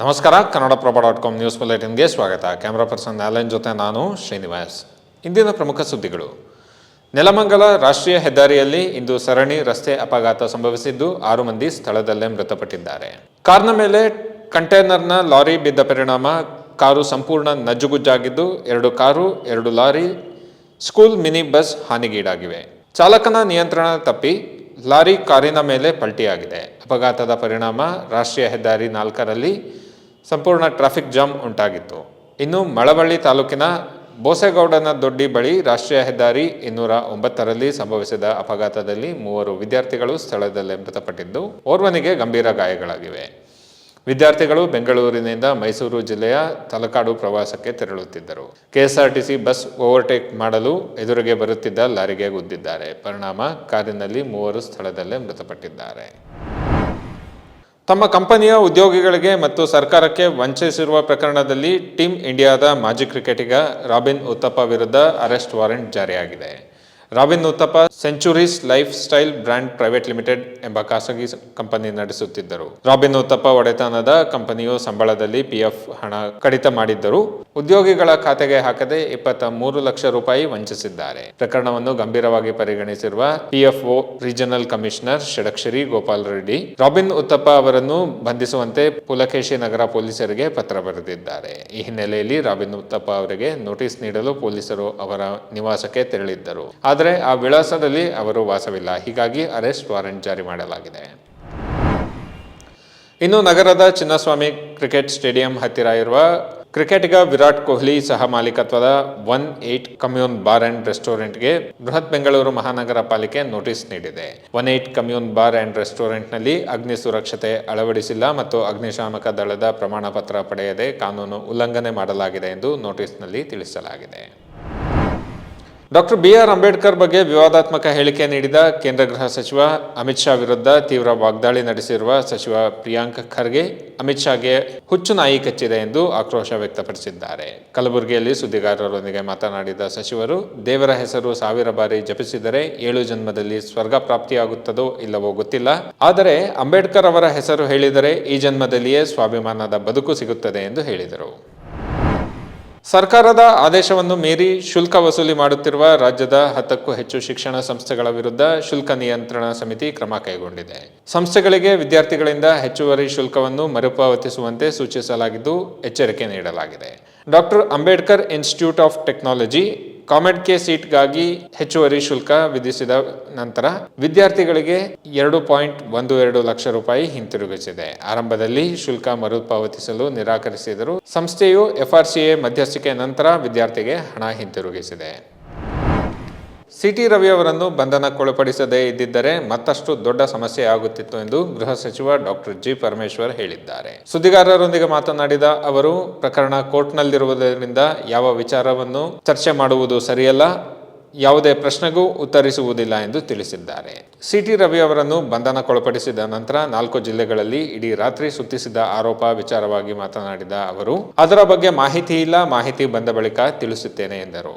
ನಮಸ್ಕಾರ, Kannadaprabha dot com news ಬುಲೆಟಿನ್ಗೆ ಸ್ವಾಗತ. ಕ್ಯಾಮ್ರಾ ಪರ್ಸನ್ ಆಲನ್ ಜೊತೆ ನಾನು ಶ್ರೀನಿವಾಸ್. ಇಂದಿನ ಪ್ರಮುಖ ಸುದ್ದಿಗಳು. ನೆಲಮಂಗಲ ರಾಷ್ಟ್ರೀಯ ಹೆದ್ದಾರಿಯಲ್ಲಿ ಇಂದು ಸರಣಿ ರಸ್ತೆ ಅಪಘಾತ ಸಂಭವಿಸಿದ್ದು ಆರು ಮಂದಿ ಸ್ಥಳದಲ್ಲೇ ಮೃತಪಟ್ಟಿದ್ದಾರೆ. ಕಾರ್ನ ಮೇಲೆ ಕಂಟೈನರ್ನ ಲಾರಿ ಬಿದ್ದ ಪರಿಣಾಮ, ಕಾರು ಸಂಪೂರ್ಣ ನಜ್ಜುಗುಜ್ಜಾಗಿದ್ದು ಎರಡು ಕಾರು, ಎರಡು ಲಾರಿ, ಸ್ಕೂಲ್ ಮಿನಿ ಬಸ್ ಹಾನಿಗೀಡಾಗಿವೆ. ಚಾಲಕನ ನಿಯಂತ್ರಣ ತಪ್ಪಿ ಲಾರಿ ಕಾರಿನ ಮೇಲೆ ಪಲ್ಟಿಯಾಗಿದೆ. ಅಪಘಾತದ ಪರಿಣಾಮ ರಾಷ್ಟ್ರೀಯ ಹೆದ್ದಾರಿ ನಾಲ್ಕರಲ್ಲಿ ಸಂಪೂರ್ಣ ಟ್ರಾಫಿಕ್ ಜಾಮ್ ಉಂಟಾಗಿತ್ತು. ಇನ್ನು ಮಳವಳ್ಳಿ ತಾಲೂಕಿನ ಬೋಸೇಗೌಡನ ದೊಡ್ಡಿ ಬಳಿ ರಾಷ್ಟ್ರೀಯ ಹೆದ್ದಾರಿ ಇನ್ನೂರ ಒಂಬತ್ತರಲ್ಲಿ ಸಂಭವಿಸಿದ ಅಪಘಾತದಲ್ಲಿ ಮೂವರು ವಿದ್ಯಾರ್ಥಿಗಳು ಸ್ಥಳದಲ್ಲೇ ಮೃತಪಟ್ಟಿದ್ದು, ಓರ್ವನಿಗೆ ಗಂಭೀರ ಗಾಯಗಳಾಗಿವೆ. ವಿದ್ಯಾರ್ಥಿಗಳು ಬೆಂಗಳೂರಿನಿಂದ ಮೈಸೂರು ಜಿಲ್ಲೆಯ ತಲಕಾಡು ಪ್ರವಾಸಕ್ಕೆ ತೆರಳುತ್ತಿದ್ದರು. ಕೆಎಸ್ಆರ್ಟಿಸಿ ಬಸ್ ಓವರ್ಟೇಕ್ ಮಾಡಲು ಎದುರಿಗೆ ಬರುತ್ತಿದ್ದ ಲಾರಿಗೆ ಗುದ್ದಿದ್ದಾರೆ. ಪರಿಣಾಮ ಕಾರಿನಲ್ಲಿ ಮೂವರು ಸ್ಥಳದಲ್ಲೇ ಮೃತಪಟ್ಟಿದ್ದಾರೆ. ತಮ್ಮ ಕಂಪನಿಯ ಉದ್ಯೋಗಿಗಳಿಗೆ ಮತ್ತು ಸರ್ಕಾರಕ್ಕೆ ವಂಚಿಸಿರುವ ಪ್ರಕರಣದಲ್ಲಿ ಟೀಮ್ ಇಂಡಿಯಾದ ಮಾಜಿ ಕ್ರಿಕೆಟಿಗ ರಾಬಿನ್ ಉತ್ತಪ್ಪ ವಿರುದ್ಧ arrest warrant ಜಾರಿಯಾಗಿದೆ. Robin Uthappa centuries lifestyle brand private limited ಎಂಬ ಖಾಸಗಿ ಕಂಪನಿ ನಡೆಸುತ್ತಿದ್ದರು. ರಾಬಿನ್ ಉತ್ತಪ್ಪ ಒಡೆತನದ ಕಂಪನಿಯು ಸಂಬಳದಲ್ಲಿ ಪಿಎಫ್ ಹಣ ಕಡಿತ ಮಾಡಿದ್ದರು. ಉದ್ಯೋಗಿಗಳ ಖಾತೆಗೆ ಹಾಕದೆ ಇಪ್ಪತ್ತ ಮೂರು ಲಕ್ಷ ರೂಪಾಯಿ ವಂಚಿಸಿದ್ದಾರೆ. ಪ್ರಕರಣವನ್ನು ಗಂಭೀರವಾಗಿ ಪರಿಗಣಿಸಿರುವ PFO regional commissioner Shadakshari Gopal Reddy, Robin Uthappa ಅವರನ್ನು ಬಂಧಿಸುವಂತೆ ಪುಲಕೇಶಿ ನಗರ ಪೊಲೀಸರಿಗೆ ಪತ್ರ ಬರೆದಿದ್ದಾರೆ. ಈ ಹಿನ್ನೆಲೆಯಲ್ಲಿ ರಾಬಿನ್ ಉತ್ತಪ್ಪ ಅವರಿಗೆ ನೋಟಿಸ್ ನೀಡಲು ಪೊಲೀಸರು ಅವರ ನಿವಾಸಕ್ಕೆ ತೆರಳಿದ್ದರು. ಆದರೆ ಆ ವಿಳಾಸದಲ್ಲಿ ಅವರು ವಾಸವಿಲ್ಲ. ಹೀಗಾಗಿ ಅರೆಸ್ಟ್ ವಾರೆಂಟ್ ಜಾರಿ ಮಾಡಲಾಗಿದೆ. ಇನ್ನು ನಗರದ ಚಿನ್ನಸ್ವಾಮಿ ಕ್ರಿಕೆಟ್ ಸ್ಟೇಡಿಯಂ ಹತ್ತಿರ ಇರುವ ಕ್ರಿಕೆಟಿಗ ವಿರಾಟ್ ಕೊಹ್ಲಿ ಸಹ ಮಾಲೀಕತ್ವದ one eight commune bar and ರೆಸ್ಟೋರೆಂಟ್ಗೆ ಬೃಹತ್ ಬೆಂಗಳೂರು ಮಹಾನಗರ ಪಾಲಿಕೆ ನೋಟಿಸ್ ನೀಡಿದೆ. One eight commune bar and ರೆಸ್ಟೋರೆಂಟ್ನಲ್ಲಿ ಅಗ್ನಿ ಸುರಕ್ಷತೆ ಅಳವಡಿಸಿಲ್ಲ ಮತ್ತು ಅಗ್ನಿಶಾಮಕ ದಳದ ಪ್ರಮಾಣ ಪತ್ರ ಪಡೆಯದೆ ಕಾನೂನು ಉಲ್ಲಂಘನೆ ಮಾಡಲಾಗಿದೆ ಎಂದು ನೋಟಿಸ್ನಲ್ಲಿ ತಿಳಿಸಲಾಗಿದೆ. ಡಾಕ್ಟರ್ ಬಿ ಆರ್ ಅಂಬೇಡ್ಕರ್ ಬಗ್ಗೆ ವಿವಾದಾತ್ಮಕ ಹೇಳಿಕೆ ನೀಡಿದ ಕೇಂದ್ರ ಗೃಹ ಸಚಿವ ಅಮಿತ್ ಶಾ ವಿರುದ್ಧ ತೀವ್ರ ವಾಗ್ದಾಳಿ ನಡೆಸಿರುವ ಸಚಿವ ಪ್ರಿಯಾಂಕ್ ಖರ್ಗೆ ಅಮಿತ್ ಶಾಗೆ ಹುಚ್ಚು ನಾಯಿ ಕಚ್ಚಿದೆ ಎಂದು ಆಕ್ರೋಶ ವ್ಯಕ್ತಪಡಿಸಿದ್ದಾರೆ. ಕಲಬುರಗಿಯಲ್ಲಿ ಸುದ್ದಿಗಾರರೊಂದಿಗೆ ಮಾತನಾಡಿದ ಸಚಿವರು, ದೇವರ ಹೆಸರು ಸಾವಿರ ಬಾರಿ ಜಪಿಸಿದರೆ ಏಳು ಜನ್ಮದಲ್ಲಿ ಸ್ವರ್ಗ ಪ್ರಾಪ್ತಿಯಾಗುತ್ತದೋ ಇಲ್ಲವೋ ಗೊತ್ತಿಲ್ಲ. ಆದರೆ ಅಂಬೇಡ್ಕರ್ ಅವರ ಹೆಸರು ಹೇಳಿದರೆ ಈ ಜನ್ಮದಲ್ಲಿಯೇ ಸ್ವಾಭಿಮಾನದ ಬದುಕು ಸಿಗುತ್ತದೆ ಎಂದು ಹೇಳಿದರು. ಸರ್ಕಾರದ ಆದೇಶವನ್ನು ಮೀರಿ ಶುಲ್ಕ ವಸೂಲಿ ಮಾಡುತ್ತಿರುವ ರಾಜ್ಯದ ಹತ್ತಕ್ಕೂ ಹೆಚ್ಚು ಶಿಕ್ಷಣ ಸಂಸ್ಥೆಗಳ ವಿರುದ್ಧ ಶುಲ್ಕ ನಿಯಂತ್ರಣ ಸಮಿತಿ ಕ್ರಮ ಕೈಗೊಂಡಿದೆ. ಸಂಸ್ಥೆಗಳಿಗೆ ವಿದ್ಯಾರ್ಥಿಗಳಿಂದ ಹೆಚ್ಚುವರಿ ಶುಲ್ಕವನ್ನು ಮರುಪಾವತಿಸುವಂತೆ ಸೂಚಿಸಲಾಗಿದ್ದು ಎಚ್ಚರಿಕೆ ನೀಡಲಾಗಿದೆ. Doctor Ambedkar institute of technology COMEDK ಸೀಟ್ಗಾಗಿ ಹೆಚ್ಚುವರಿ ಶುಲ್ಕ ವಿಧಿಸಿದ ನಂತರ ವಿದ್ಯಾರ್ಥಿಗಳಿಗೆ ಎರಡು ಪಾಯಿಂಟ್ ಒಂದು ಎರಡು ಲಕ್ಷ ರೂಪಾಯಿ ಹಿಂತಿರುಗಿಸಿದೆ. ಆರಂಭದಲ್ಲಿ ಶುಲ್ಕ ಮರುಪಾವತಿಸಲು ನಿರಾಕರಿಸಿದರು ಸಂಸ್ಥೆಯು ಎಫ್ಆರ್ಸಿಎ ಮಧ್ಯಸ್ಥಿಕೆ ನಂತರ ವಿದ್ಯಾರ್ಥಿಗೆ ಹಣ ಹಿಂತಿರುಗಿಸಿದೆ. ಸಿಟಿ ರವಿ ಅವರನ್ನು ಬಂಧನಕ್ಕೊಳಪಡಿಸದೇ ಇದ್ದಿದ್ದರೆ ಮತ್ತಷ್ಟು ದೊಡ್ಡ ಸಮಸ್ಯೆ ಆಗುತ್ತಿತ್ತು ಎಂದು ಗೃಹ ಸಚಿವ ಡಾಕ್ಟರ್ ಜಿ ಪರಮೇಶ್ವರ್ ಹೇಳಿದ್ದಾರೆ. ಸುದ್ದಿಗಾರರೊಂದಿಗೆ ಮಾತನಾಡಿದ ಅವರು, ಪ್ರಕರಣ ಕೋರ್ಟ್ನಲ್ಲಿರುವುದರಿಂದ ಯಾವ ವಿಚಾರವನ್ನು ಚರ್ಚೆ ಮಾಡುವುದು ಸರಿಯಲ್ಲ, ಯಾವುದೇ ಪ್ರಶ್ನೆಗೂ ಉತ್ತರಿಸುವುದಿಲ್ಲ ಎಂದು ತಿಳಿಸಿದ್ದಾರೆ. ಸಿಟಿ ರವಿ ಅವರನ್ನು ಬಂಧನಕ್ಕೊಳಪಡಿಸಿದ ನಂತರ ನಾಲ್ಕು ಜಿಲ್ಲೆಗಳಲ್ಲಿ ಇಡೀ ರಾತ್ರಿ ಸುತ್ತಿಸಿದ ಆರೋಪ ವಿಚಾರವಾಗಿ ಮಾತನಾಡಿದ ಅವರು, ಅದರ ಬಗ್ಗೆ ಮಾಹಿತಿ ಇಲ್ಲ, ಮಾಹಿತಿ ಬಂದ ಬಳಿಕ ತಿಳಿಸುತ್ತೇನೆ ಎಂದರು.